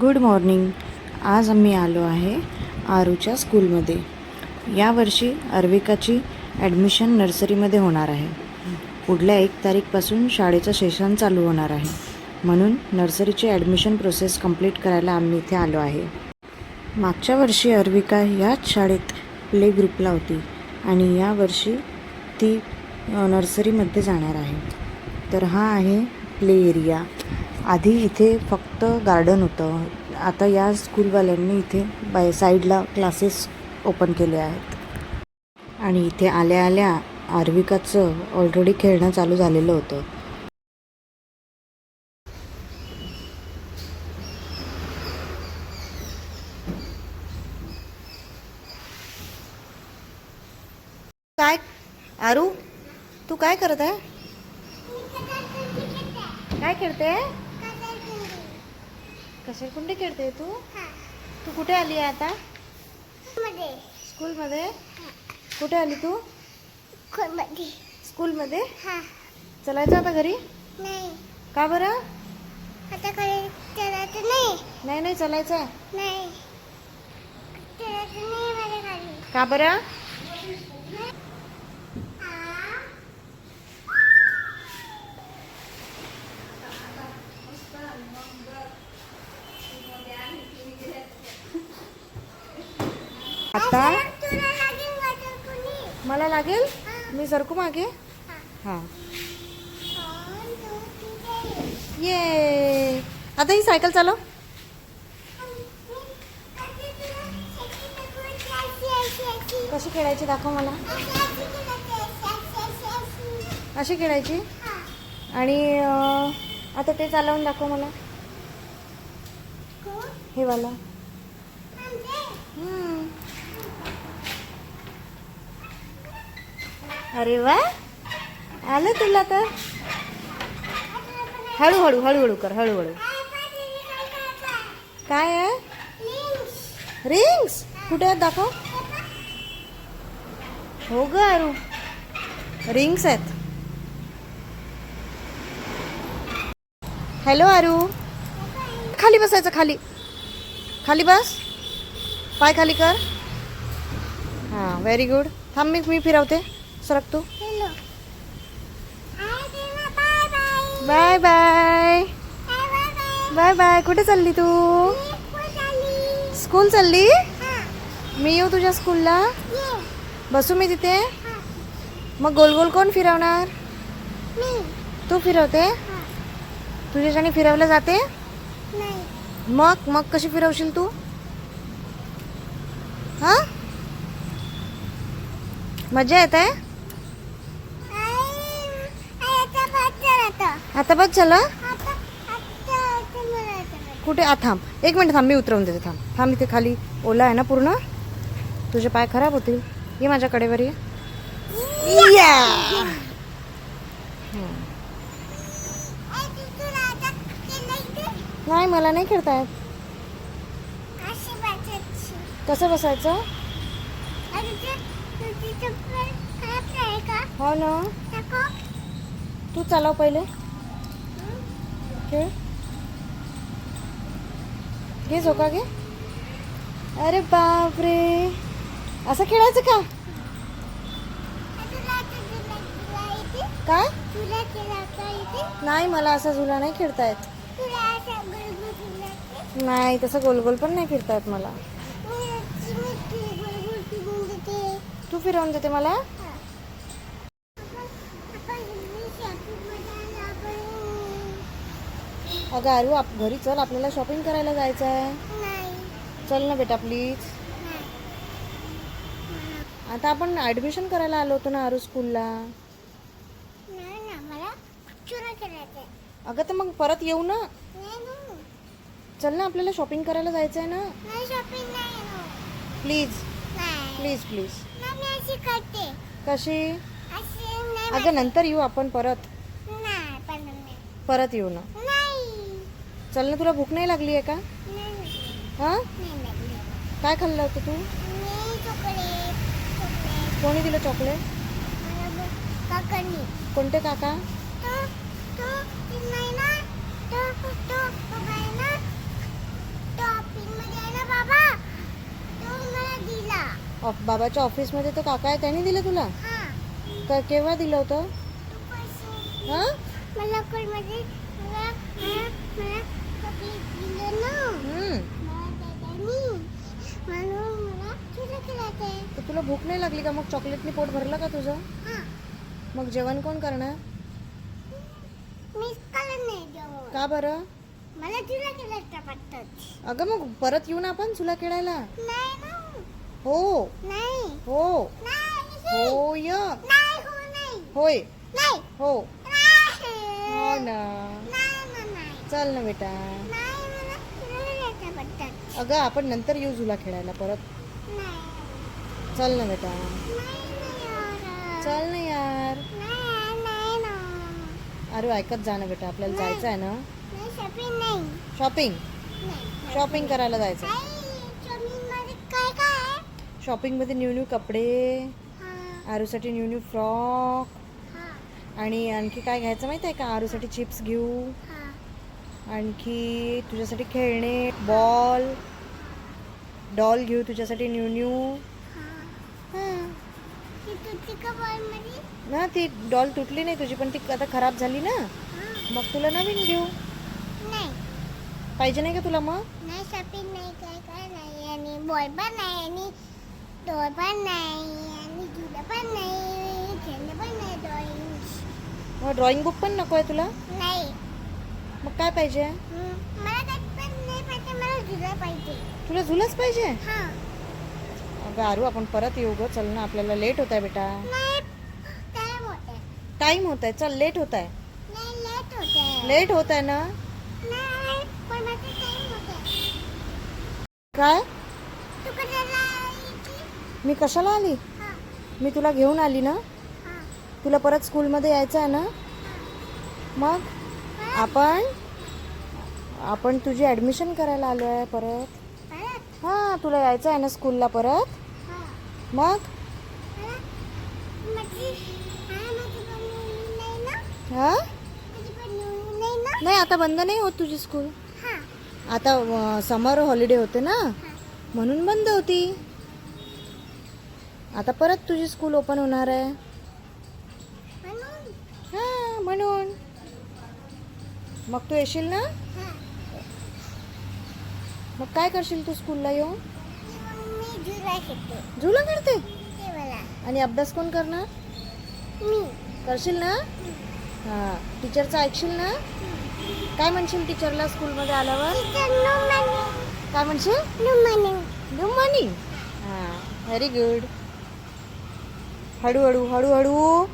Good morning आज आम्ही आलो आहे आरूच्या स्कूलमध्ये. यावर्षी अर्विकाची ॲडमिशन नर्सरीमध्ये होणार आहे. पुढल्या एक तारीखपासून शाळेचं सेशन चालू होणार आहे. म्हणून नर्सरीची ॲडमिशन प्रोसेस कंप्लीट करायला आम्ही इथे आलो आहे. मागच्या वर्षी अर्विका याच शाळेत प्ले ग्रुपला होती आणि यावर्षी ती नर्सरीमध्ये जाणार आहे. तर हा आहे प्ले एरिया आधी इथे फक्त गार्डन होतं. आता या स्कूलवाल्यांनी इथे बाय साईडला क्लासेस ओपन केले आहेत. आणि इथे आल्या आल्या आर्विकाचं ऑलरेडी खेळणं चालू झालेलं होतं. काय? आरू तू काय करत आहे? काय खेळते? कसे कुंडी खेळते तू? तू कुठे आली आहे आता? स्कूलमध्ये. कुठे आली तू? स्कूलमध्ये. चलायचं आता घरी? का बरं? नाही. नाही चालायचं. आहे का बरं? आता मला लागेल? मी सरकू मागे? हां. ये. आता ही सायकल चालव. कशी खेळायची दाखव मला. अशी खेळायची? आणि आता ते चालवून दाखव मला. हे वाला. अरे वा. आलं तुला तर हळूहळू हळूहळू कर हळूहळू. काय आहे? रिंग्स कुठे आहेत दाखव? हो ग अरू. रिंग्स आहेत. हॅलो अरू. खाली बसायचं खाली. खाली बस. पाय खाली कर. हां व्हेरी गुड थांब मी मी फिरवते. सरक तू बाय बाय बाय. बाय. कुठे चालली तू? स्कूल चालली? मी येऊ तुझ्या स्कूलला? बसू मी तिथे? मग गोल गोल कोण फिरवणार? तू फिरवते? तुझ्याच्याने फिरवलं जाते? मग? मग कशी फिरवशील तू? हा? मजा येत आहे? आता बघ चला. कुठे? आ थांब. एक मिनिट थांब मी उतरवून देते. थांब. थांब इथे खाली ओला आहे ना पूर्ण? तुझे पाय खराब होतील. ये माझ्या कडेवर ये. या! नाही मला नाही खेळता येत कसं बसायचं? हो ना. तू चालव पहिले. खेळ घे झोका घे. अरे बापरे. असं खेळायचं का? काय? नाही मला असं झुला नाही खेळता येत. नाही तसं गोल गोल पण नाही खेळता येत मला. तू फिरवून देते मला? अगं आरू आप घरी चल आपल्याला शॉपिंग करायला जायचं आहे. चल ना बेटा प्लीज आता आपण ॲडमिशन करायला आलो होतो ना आरू स्कूलला अगं तर मग परत येऊ ना. चल ना आपल्याला शॉपिंग करायला जायचं आहे ना प्लीज प्लीज प्लीज कशी? अगं नंतर येऊ आपण परत. परत येऊ ना. चल ना तुला भूक नाही लागली आहे का? हां? काय खाल्लं होतं तू? कोणी दिलं चॉकलेट कोणते काका? बाबाच्या ऑफिसमध्ये तो काका आहे त्यांनी दिलं तुला? केव्हा दिलं होतं? हां? मला तर तुला भूक नाही लागली का? मग चॉकलेटने पोट भरलं का तुझं? मग जेवण कोण करणार? का बरं? अगं मग परत येऊ ना आपण तुला खेळायला? हो. हो. हो य. होय. हो. हो ना. चल ना बेटा नाही मला तुला खेळायचं पडतात अगं आपण नंतर येऊ झुला खेळायला परत. चल ना बेटा. ना यार चल ना यार. अरे ऐकत जा ना बेटा आपल्याला जायचं आहे ना? शॉपिंग. शॉपिंग करायला जायचं शॉपिंगमध्ये आहे. शॉपिंगमध्ये न्यू न्यू कपडे आरूसाठी न्यू न्यू फ्रॉक आणि आणखी काय घ्यायचं माहिती आहे का? आरूसाठी चिप्स घेऊ. हा. आणखी तुझ्यासाठी खेळणे बॉल डॉल घेऊ तुझ्यासाठी न्यू न्यू ना ती डॉल तुटली नाही तुझी पण ती आता खराब झाली ना. मग तुला नवीन घेऊ. नाही. पाहिजे नाही का तुला मग? नाही शॉपिंग नाही काय काय नाही आणि बॉल पण नाही आणि डॉल पण नाही आणि झुला पण नाही खेळणं पण नाही ड्रॉइंग मग ड्रॉइंग बुक पण नको आहे तुला? नाही. मग काय पाहिजे? हम्म, मला त्यात पण नाही पाहिजे मला झुला पाहिजे. तुला झुलच पाहिजे? हा. अगं आरू आपण परत येऊ ग चल ना आपल्याला लेट होत आहे बेटा. नाही टाइम होते टाइम होत आहे चल लेट होत आहे. नाही लेट होते लेट होत आहे ना? नाही पण माझं टाइम होते काय? तू कशाला यायची? मी कशाला आली? हा. मी तुला घेऊन आली ना? हा. तुला परत स्कूलमध्ये यायचं आहे ना? मग? आपण? आपण तुझी ॲडमिशन करायला आलो आहे परत. हां तुला यायचं आहे ना स्कूलला परत? मग? हा नाही आता बंद नाही होत तुझी स्कूल हा. आता समर हॉलिडे होते ना? म्हणून बंद होती. आता परत तुझी स्कूल ओपन होणार आहे. मग तू येशील ना? मग काय करशील तू स्कूलला येऊन? झुला करते आणि अभ्यास कोण करणार? करशील ना? हां. टीचरचं ऐकशील ना? काय म्हणशील टीचरला स्कूलमध्ये आल्यावर? काय म्हणशील? मॉर्निंग हां. व्हेरी गुड हळूहळू हळूहळू.